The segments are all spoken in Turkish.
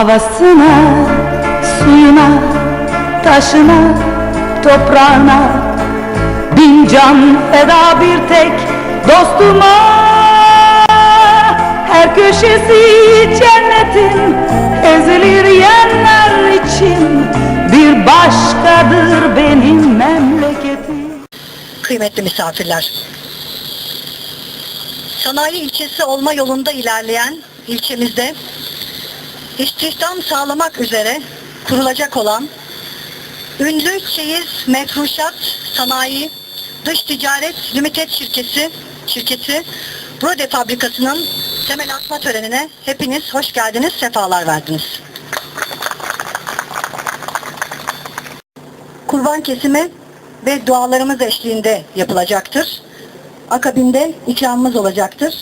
Havasına, suyuna, taşına, toprağına. Bin can feda bir tek dostuma. Her köşesi cennetin ezilir yerler için. Bir başkadır benim memleketim. Kıymetli misafirler. Sanayi ilçesi olma yolunda ilerleyen ilçemizde istihdam sağlamak üzere kurulacak olan ünlü çeyiz mefruşat sanayi dış ticaret limited şirketi şirketi Brode fabrikasının temel atma törenine hepiniz hoş geldiniz, sefalar verdiniz. kurban kesimi ve dualarımız eşliğinde yapılacaktır. Akabinde ikramımız olacaktır.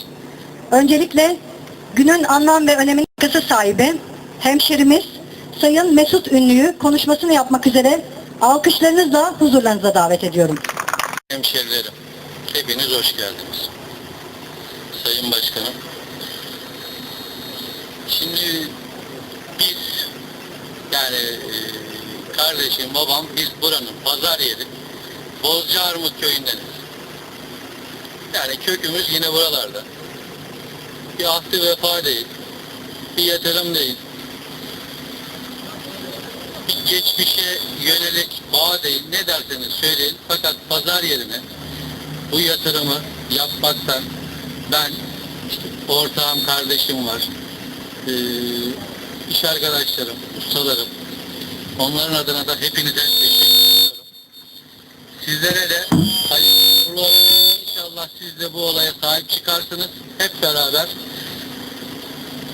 Öncelikle günün anlam ve öneminin kısa sahibi hemşerimiz Sayın Mesut Ünlü'yü konuşmasını yapmak üzere alkışlarınızla huzurlarınıza davet ediyorum. Hemşerilerim, hepiniz hoş geldiniz. Sayın Başkanım, şimdi biz, yani e, kardeşim, babam, biz buranın pazar yeri, Bozcaarmut köyündeniz. Yani kökümüz yine buralarda. Bir ahdi vefa değil, bir yatırım değil, geçmişe yönelik bağ değil, ne derseniz söyleyin. Fakat pazar yerine bu yatırımı yapmaktan ben, işte ortağım, kardeşim var, ee, iş arkadaşlarım, ustalarım, onların adına da hepinize teşekkür ediyorum. Sizlere de hayırlı olsun. İnşallah siz de bu olaya sahip çıkarsınız. Hep beraber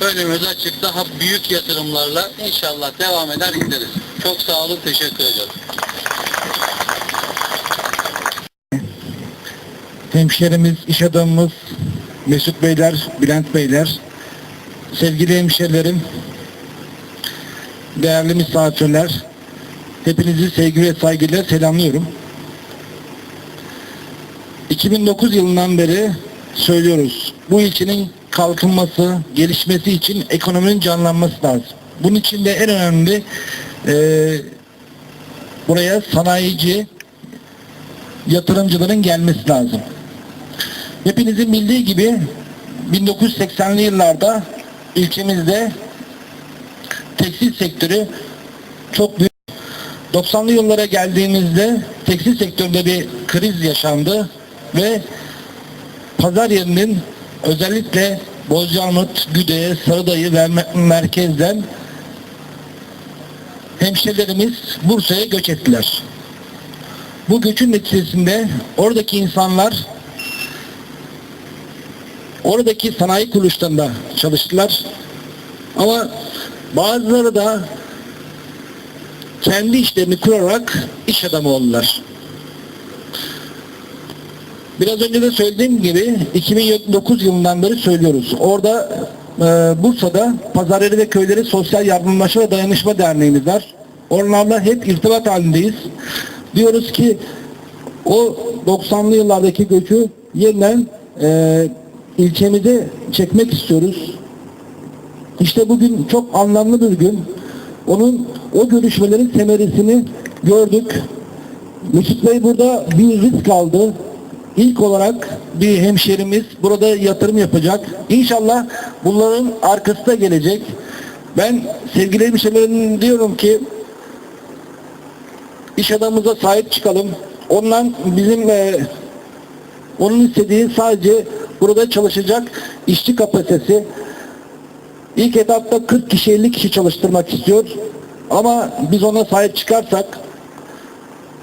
önümüz açık daha büyük yatırımlarla inşallah devam eder gideriz. Çok sağ olun, teşekkür ederim. hemşerimiz, iş adamımız Mesut Beyler, Bülent Beyler, sevgili hemşerilerim, değerli misafirler, hepinizi sevgi ve saygıyla selamlıyorum. 2009 yılından beri söylüyoruz. Bu ilçenin kalkınması, gelişmesi için ekonominin canlanması lazım. Bunun için de en önemli eee, buraya sanayici, yatırımcıların gelmesi lazım. Hepinizin bildiği gibi 1980'li yıllarda ilçemizde tekstil sektörü çok büyük 90'lı yıllara geldiğimizde tekstil sektöründe bir kriz yaşandı ve pazar yerinin özellikle Bozcaada'mut, Güde'ye, Sarıdayı ve me- merkezden hemşerilerimiz Bursa'ya göç ettiler. Bu göçün neticesinde oradaki insanlar oradaki sanayi kuruluşlarında çalıştılar. Ama bazıları da kendi işlerini kurarak iş adamı oldular. Biraz önce de söylediğim gibi 2009 yılından beri söylüyoruz. Orada e, Bursa'da Pazarları ve Köyleri Sosyal Yardımlaşma ve Dayanışma Derneğimiz var. Onlarla hep irtibat halindeyiz. Diyoruz ki o 90'lı yıllardaki göçü yeniden e, ilçemize çekmek istiyoruz. İşte bugün çok anlamlı bir gün. Onun o görüşmelerin semeresini gördük. Mesut Bey burada bir risk aldı. İlk olarak bir hemşerimiz burada yatırım yapacak. İnşallah bunların arkası da gelecek. Ben sevgili hemşerilerim diyorum ki iş adamımıza sahip çıkalım. Ondan bizim e, onun istediği sadece burada çalışacak işçi kapasitesi. İlk etapta 40 kişi 50 kişi çalıştırmak istiyor. Ama biz ona sahip çıkarsak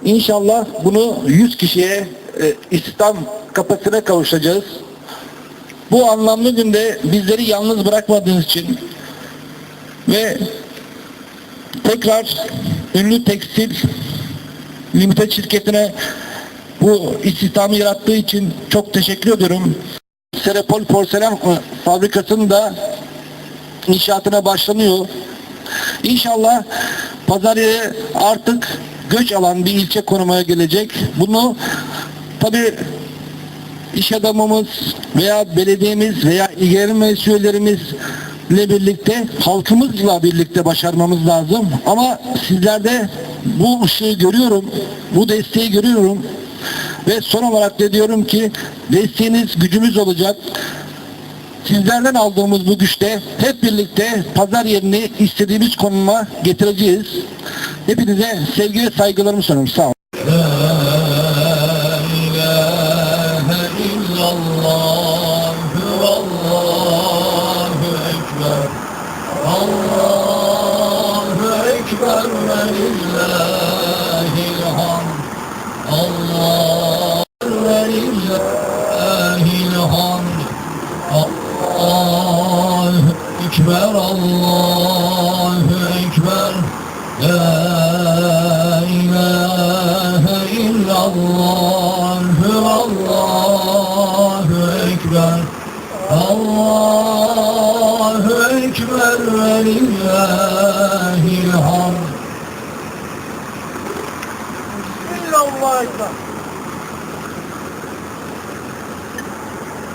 inşallah bunu 100 kişiye e, istihdam kapasitesine kavuşacağız. Bu anlamlı günde bizleri yalnız bırakmadığınız için ve tekrar ünlü tekstil limited şirketine bu istihdamı yarattığı için çok teşekkür ediyorum. Serapol Porselen fabrikasının da inşaatına başlanıyor. İnşallah pazar yeri artık göç alan bir ilçe konumuna gelecek. Bunu tabi iş adamımız veya belediyemiz veya ilgilenen üyelerimiz birlikte, halkımızla birlikte başarmamız lazım. Ama sizlerde bu ışığı görüyorum, bu desteği görüyorum. Ve son olarak da diyorum ki desteğiniz gücümüz olacak. Sizlerden aldığımız bu güçte hep birlikte pazar yerini istediğimiz konuma getireceğiz. Hepinize sevgi ve saygılarımı sunuyorum. Sağ olun. أكبر الله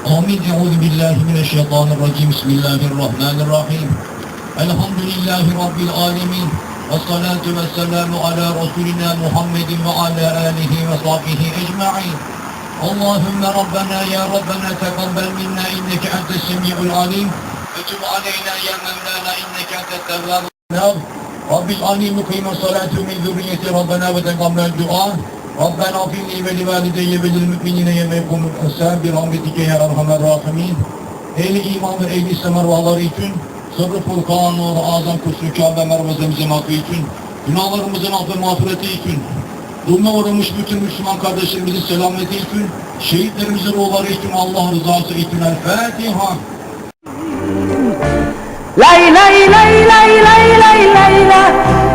Amin. Euzu billahi mineşşeytanirracim. Bismillahirrahmanirrahim. Elhamdülillahi rabbil alamin. Vessalatu vesselamu ala rasulina Muhammedin ve ala alihi ve sahbihi ecmaîn. اللهم ربنا يا ربنا تقبل منا انك انت السميع العليم وتب علينا يا مولانا انك انت التواب الرحيم رب اجعلني مقيم الصلاه من ذريتي ربنا وتقبل الدعاء ربنا اغفر لي ولوالدي وللمؤمنين يوم يقوم الحساب برحمتك يا ارحم الراحمين Ehli iman ve ehli İslam ervaları için Sırrı Furkan, Nur, Azam, Kusur, Kabe, Mervezemizin hakkı için Günahlarımızın affı mağfireti için Zulme uğramış bütün Müslüman kardeşlerimizin selameti için Şehitlerimizin ruhları için Allah rızası için El Fatiha Lay lay lay lay lay lay lay la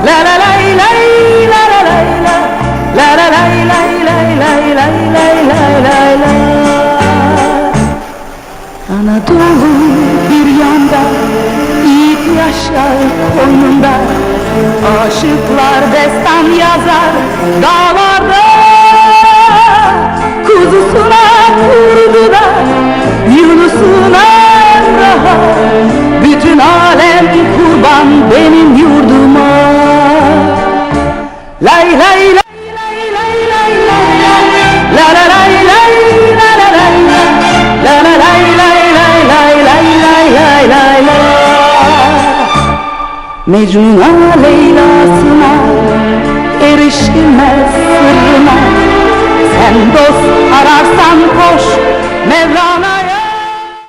La la lay lay la la lay la La la lay lay lay lay lay lay lay lay la. Anadolu bir yanda Yiğit yaşar koynunda Aşıklar destan yazar dağlarda. Kuzusuna kurdu da Yunus'una Mecnun'a Leyla'sına erişilmez sırrına. Sen dost